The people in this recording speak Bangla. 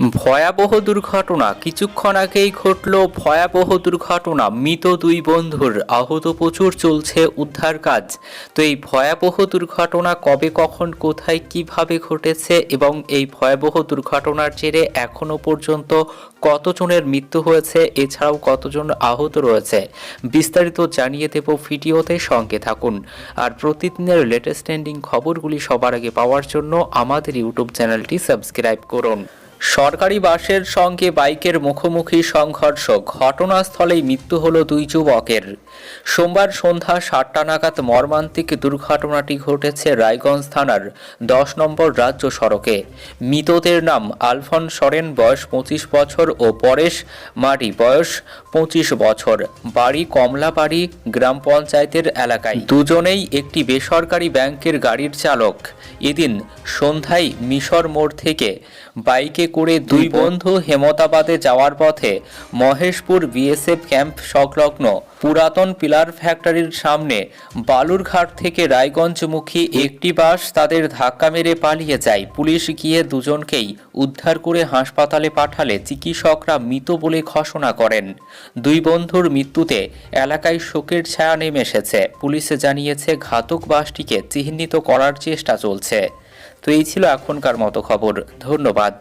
ভয়াবহ দুর্ঘটনা। কিছুক্ষণ আগেই ঘটল ভয়াবহ দুর্ঘটনা। মৃত দুই বন্ধুর আহত প্রচুর চলছে উদ্ধার কাজ। তো এই ভয়াবহ দুর্ঘটনা কবে, কখন, কোথায়, কীভাবে ঘটেছে এবং এই ভয়াবহ দুর্ঘটনার জেরে এখনও পর্যন্ত কতজনের মৃত্যু হয়েছে, এছাড়াও কতজন আহত রয়েছে, বিস্তারিত জানিয়ে দেব ভিডিওতে সঙ্গে থাকুন। আর প্রতিদিনের লেটেস্ট ট্রেন্ডিং খবরগুলি সবার আগে পাওয়ার জন্য আমাদের ইউটিউব চ্যানেলটি সাবস্ক্রাইব করুন। সরকারি বাসের সঙ্গে বাইকের মুখোমুখি সংঘর্ষ, ঘটনাস্থলেই মৃত্যু হলো দুই যুবকের। সোমবার সন্ধ্যা সাতটা নাগাদ মর্মান্তিক দুর্ঘটনাটি ঘটেছে রায়গঞ্জ থানার দশ নম্বর রাজ্য সড়কে। মৃতদের নাম আলফন সরেন, বয়স পঁচিশ বছর, ও পরেশ মাটি বয়স পঁচিশ বছর। বাড়ি কমলাবাড়ি গ্রাম পঞ্চায়েতের এলাকায়। দুজনেই একটি বেসরকারি ব্যাংকের গাড়ির চালক। এদিন সন্ধ্যায় মিশর মোড় থেকে বাইকে করে দুই বন্ধু হেমতাবাদে যাওয়ার পথে মহেশপুর বিএসএফ ক্যাম্প সংলগ্ন পুরাতন পিলার ফ্যাক্টরির সামনে বালুরঘাট থেকে রায়গঞ্জমুখী একটি বাস তাদের ধাক্কা মেরে পালিয়ে যায়। পুলিশ গিয়ে দুজনকেই উদ্ধার করে হাসপাতালে পাঠালে চিকিৎসকরা মৃত বলে ঘোষণা করেন। দুই বন্ধুর মৃত্যুতে এলাকায় শোকের ছায়া নেমে এসেছে। পুলিশ জানিয়েছে ঘাতক বাসটিকে চিহ্নিত করার চেষ্টা চলছে। তো এই ছিল এখনকার মতো খবর। ধন্যবাদ।